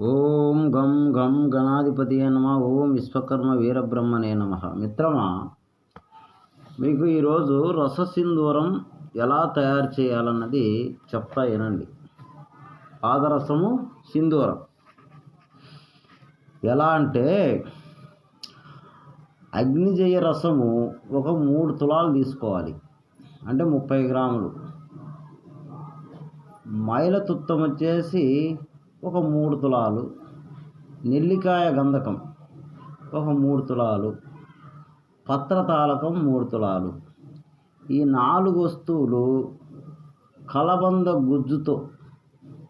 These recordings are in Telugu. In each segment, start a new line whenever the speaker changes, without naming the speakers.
ఓం గం గం గణాధిపతి నమ. ఓం విశ్వకర్మ వీరబ్రహ్మనే నమ. మిత్రమా మీకు ఈరోజు రససింధూరం ఎలా తయారు చేయాలన్నది చెప్తా వినండి. పాదరసము సింధూరం. ఎలా అంటే అగ్నిజయ రసము ఒక మూడు తులాలు తీసుకోవాలి. అంటే ముప్పై గ్రాములు. మైల తుత్తం వచ్చేసి ఒక మూడు తులాలు. నెల్లికాయ గంధకం ఒక మూడు తులాలు. పత్రతాలకం మూడు తులాలు. ఈ నాలుగు వస్తువులు కలబంద గుజ్జుతో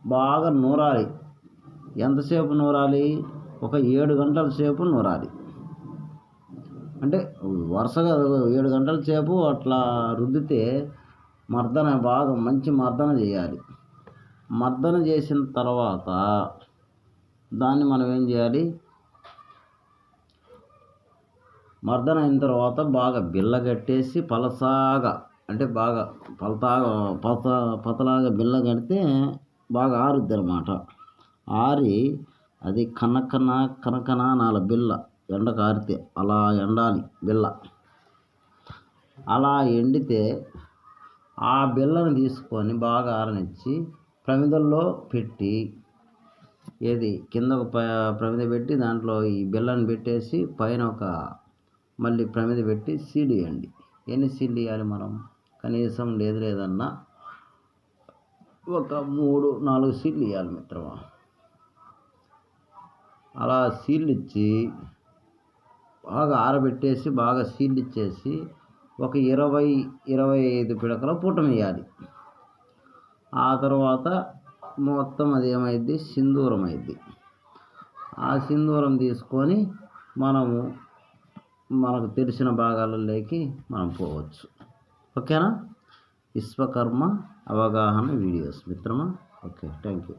బాగా నూరాలి. ఎంతసేపు నూరాలి? ఒక ఏడు గంటల సేపు నూరాలి. అంటే వరుసగా ఏడు గంటల సేపు అట్లా రుద్దితే మర్దన బాగా మంచి మర్దన చేయాలి. మర్దన చేసిన తర్వాత దాన్ని మనం ఏం చేయాలి? మర్దన అయిన తర్వాత బాగా బిల్ల కట్టేసి పలసాగా అంటే బాగా పలతాగా పత పతలాగా బిల్ల కడితే బాగా ఆరుద్ది అనమాట ఆరి అది కనకన కనకన నాల బిల్ల ఎండ కారితే అలా ఎండాలి బిల్ల అలా ఎండితే ఆ బిల్లను తీసుకొని బాగా ఆరనిచ్చి ప్రమిదల్లో పెట్టి ఏది కింద ఒక ప్రమిద పెట్టి దాంట్లో ఈ బిల్లను పెట్టేసి పైన ఒక మళ్ళీ ప్రమిద పెట్టి సీడ్ వేయండి. ఎన్ని సీడ్లు ఇవ్వాలి మనం? కనీసం లేదు లేదన్నా ఒక మూడు నాలుగు సీడ్లు ఇవ్వాలి మిత్రమా? అలా సీడ్లు ఇచ్చి బాగా ఆరబెట్టేసి బాగా సీడ్లు ఇచ్చేసి ఒక ఇరవై ఇరవై ఐదు పిడకల పూటం వేయాలి ఆ తర్వాత మొత్తం అది ఏమైద్ది? సింధూరం అయింది ఆ సింధూరం తీసుకొని మనము మనకు తెలిసిన భాగాలలోకి మనం పోవచ్చు. ఓకేనా? విశ్వకర్మ అవగాహన వీడియోస్ మిత్రమా? Okay thank you